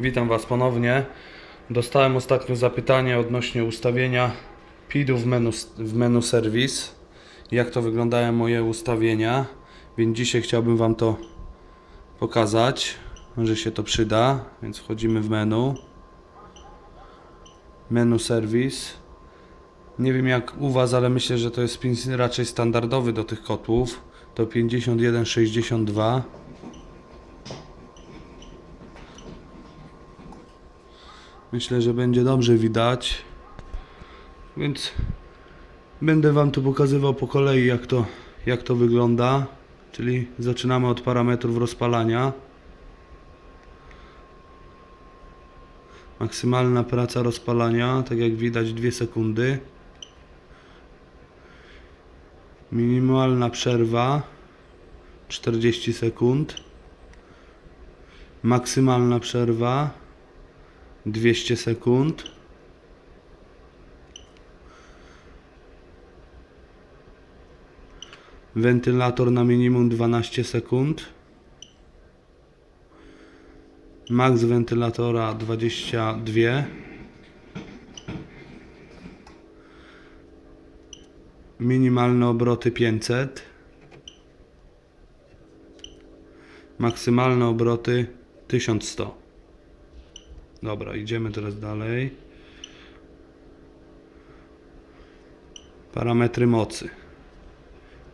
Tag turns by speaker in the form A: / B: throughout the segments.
A: Witam Was ponownie. Dostałem ostatnio zapytanie odnośnie ustawienia PID-u w menu, w menu serwis. Jak to wyglądają moje ustawienia. Więc dzisiaj chciałbym Wam to pokazać, że się to przyda. Więc wchodzimy w menu. Menu serwis. Nie wiem jak u Was, ale myślę, że to jest pin raczej standardowy do tych kotłów. To 5162. Myślę, że będzie dobrze widać. Więc będę Wam tu pokazywał po kolei, jak to, jak to wygląda. Czyli zaczynamy od parametrów rozpalania. Maksymalna praca rozpalania, tak jak widać 2 sekundy. Minimalna przerwa 40 sekund. Maksymalna przerwa 200 sekund. Wentylator na minimum 12 sekund. Max wentylatora 22. Minimalne obroty 500. Maksymalne obroty 1100. Dobra, idziemy teraz dalej. Parametry mocy.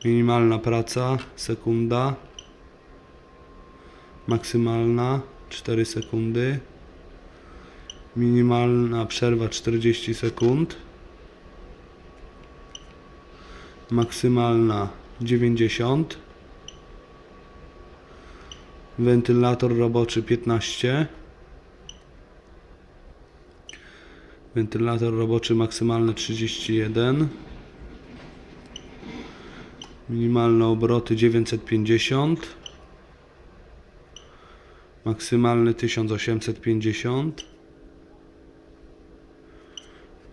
A: Minimalna praca, sekunda. Maksymalna 4 sekundy. Minimalna przerwa 40 sekund. Maksymalna 90. Wentylator roboczy 15. Wentylator roboczy maksymalne 31. Minimalne obroty 950. Maksymalny 1850.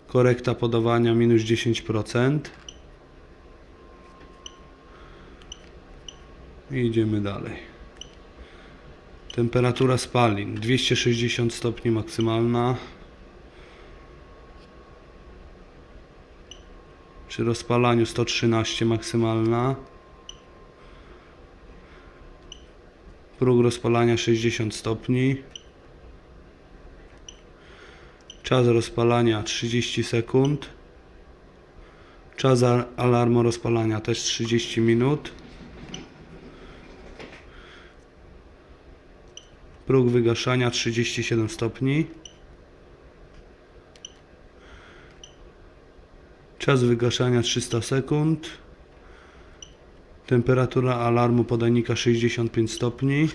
A: Korekta podawania minus 10%. I idziemy dalej. Temperatura spalin 260 stopni maksymalna. Przy rozpalaniu 113 maksymalna. Próg rozpalania 60 stopni. Czas rozpalania 30 sekund. Czas alarmu rozpalania też 30 minut. Próg wygaszania 37 stopni. Czas wygaszania 300 sekund. Temperatura alarmu podajnika 65 stopni.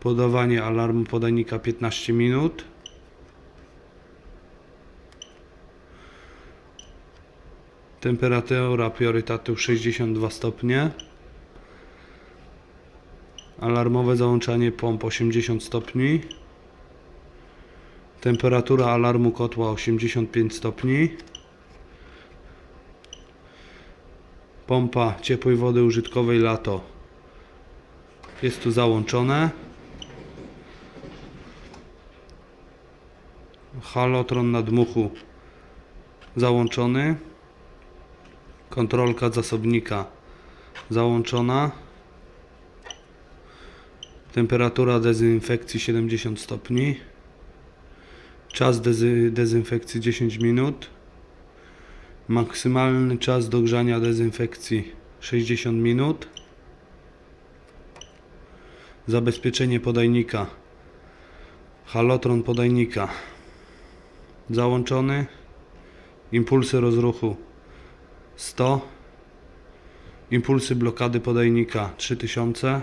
A: Podawanie alarmu podajnika 15 minut. Temperatura priorytetu 62 stopnie. Alarmowe załączanie pomp 80 stopni. Temperatura alarmu kotła 85 stopni. Pompa ciepłej wody użytkowej lato jest tu załączone. Halotron nadmuchu załączony. Kontrolka zasobnika załączona. Temperatura dezynfekcji 70 stopni. Czas dezy, dezynfekcji 10 minut. Maksymalny czas dogrzania dezynfekcji 60 minut. Zabezpieczenie podajnika. Halotron podajnika. Załączony. Impulsy rozruchu 100. Impulsy blokady podajnika 3000.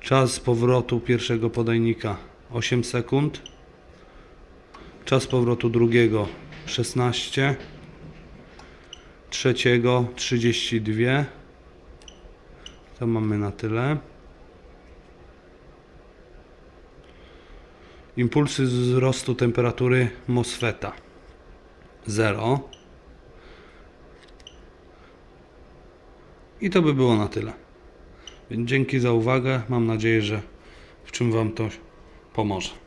A: Czas powrotu pierwszego podajnika 8 sekund. Czas powrotu drugiego 16. Trzeciego 32. To mamy na tyle. Impulsy wzrostu temperatury MOSFETA 0. I to by było na tyle. Więc dzięki za uwagę. Mam nadzieję, że w czym Wam to pomoże.